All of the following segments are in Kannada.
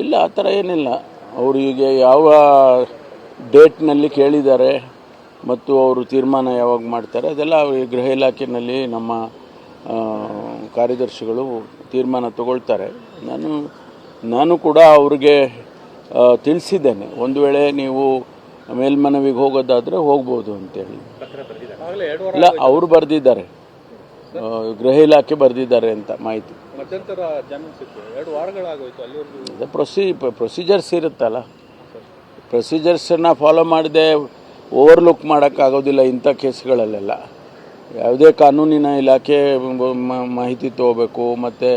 ಇಲ್ಲ, ಆ ಥರ ಏನಿಲ್ಲ. ಅವರಿಗೆ ಯಾವ ಡೇಟ್ನಲ್ಲಿ ಕೇಳಿದ್ದಾರೆ ಮತ್ತು ಅವರು ತೀರ್ಮಾನ ಯಾವಾಗ ಮಾಡ್ತಾರೆ, ಅದೆಲ್ಲ ಗೃಹ ಇಲಾಖೆಯಲ್ಲಿ ನಮ್ಮ ಕಾರ್ಯದರ್ಶಿಗಳು ತೀರ್ಮಾನ ತಗೊಳ್ತಾರೆ. ನಾನು ನಾನು ಕೂಡ ಅವ್ರಿಗೆ ತಿಳಿಸಿದ್ದೇನೆ. ಒಂದು ವೇಳೆ ನೀವು ಮೇಲ್ಮನವಿಗೆ ಹೋಗೋದಾದರೆ ಹೋಗ್ಬೋದು ಅಂತೇಳಿ. ಇಲ್ಲ, ಅವರು ಬರೆದಿದ್ದಾರೆ. ಗೃಹ ಇಲಾಖೆ ಬರೆದಿದ್ದಾರೆ ಅಂತ ಮಾಹಿತಿ. ಮಧ್ಯಂತರ ಎರಡು ವಾರಗಳಾಗೋಯ್ತು ಪ್ರೊಸೀಜರ್ಸ್ ಇರುತ್ತಲ್ಲ. ಪ್ರೊಸೀಜರ್ಸನ್ನು ಫಾಲೋ ಮಾಡದೆ ಓವರ್ಲುಕ್ ಮಾಡೋಕ್ಕಾಗೋದಿಲ್ಲ ಇಂಥ ಕೇಸ್ಗಳಲ್ಲೆಲ್ಲ. ಯಾವುದೇ ಕಾನೂನಿನ ಇಲಾಖೆ ಮಾಹಿತಿ ತೊಗೋಬೇಕು, ಮತ್ತು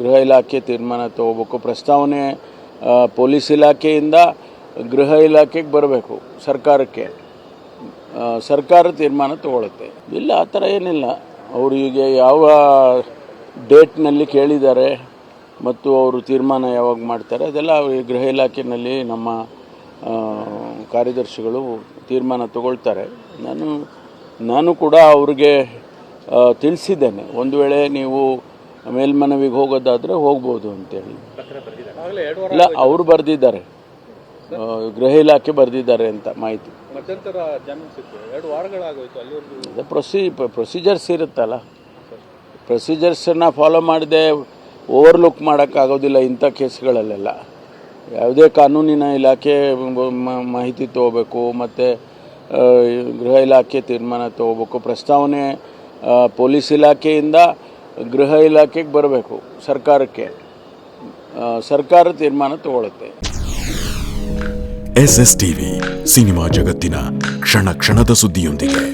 ಗೃಹ ಇಲಾಖೆ ತೀರ್ಮಾನ ತೊಗೋಬೇಕು. ಪ್ರಸ್ತಾವನೆ ಪೊಲೀಸ್ ಇಲಾಖೆಯಿಂದ ಗೃಹ ಇಲಾಖೆಗೆ ಬರಬೇಕು, ಸರ್ಕಾರಕ್ಕೆ. ಸರ್ಕಾರ ತೀರ್ಮಾನ ತಗೊಳುತ್ತೆ. ಇಲ್ಲ, ಆ ಥರ ಏನಿಲ್ಲ. ಅವರಿಗೆ ಯಾವ ಡೇಟ್ನಲ್ಲಿ ಕೇಳಿದ್ದಾರೆ ಮತ್ತು ಅವರು ತೀರ್ಮಾನ ಯಾವಾಗ ಮಾಡ್ತಾರೆ ಅದೆಲ್ಲ ಈ ಗೃಹ ಇಲಾಖೆಯಲ್ಲಿ ನಮ್ಮ ಕಾರ್ಯದರ್ಶಿಗಳು ತೀರ್ಮಾನ ತಗೊಳ್ತಾರೆ. ನಾನು ನಾನು ಕೂಡ ಅವ್ರಿಗೆ ತಿಳಿಸಿದ್ದೇನೆ. ಒಂದು ವೇಳೆ ನೀವು ಮೇಲ್ಮನವಿಗೆ ಹೋಗೋದಾದರೆ ಹೋಗ್ಬೋದು ಅಂತೇಳಿ. ಇಲ್ಲ ಅವರು ಬರೆದಿದ್ದಾರೆ. ಗೃಹ ಇಲಾಖೆ ಬರೆದಿದ್ದಾರೆ ಅಂತ ಮಾಹಿತಿ. ಪ್ರೊಸಿ ಪ್ರೊಸೀಜರ್ಸ್ ಇರುತ್ತಲ್ಲ. ಪ್ರೊಸೀಜರ್ಸನ್ನು ಫಾಲೋ ಮಾಡದೆ ಓವರ್ಲುಕ್ ಮಾಡೋಕ್ಕಾಗೋದಿಲ್ಲ ಇಂಥ ಕೇಸ್ಗಳಲ್ಲೆಲ್ಲ. ಯಾವುದೇ ಕಾನೂನಿನ ಇಲಾಖೆ ಮಾಹಿತಿ ತೊಗೋಬೇಕು, ಮತ್ತು ಗೃಹ ಇಲಾಖೆ ತೀರ್ಮಾನ ತೊಗೋಬೇಕು, ಪ್ರಸ್ತಾವನೆ ಪೊಲೀಸ್ ಇಲಾಖೆಯಿಂದ ಗೃಹ ಇಲಾಖೆಗೆ ಬರಬೇಕು, ಸರ್ಕಾರಕ್ಕೆ. ಸರ್ಕಾರ ತೀರ್ಮಾನ ತಗೊಳುತ್ತೆ. ಎಸ್ ಎಸ್ ಟಿವಿ ಸಿನಿಮಾ ಜಗತ್ತಿನ ಕ್ಷಣ ಕ್ಷಣದ ಸುದ್ದಿಯೊಂದಿಗೆ.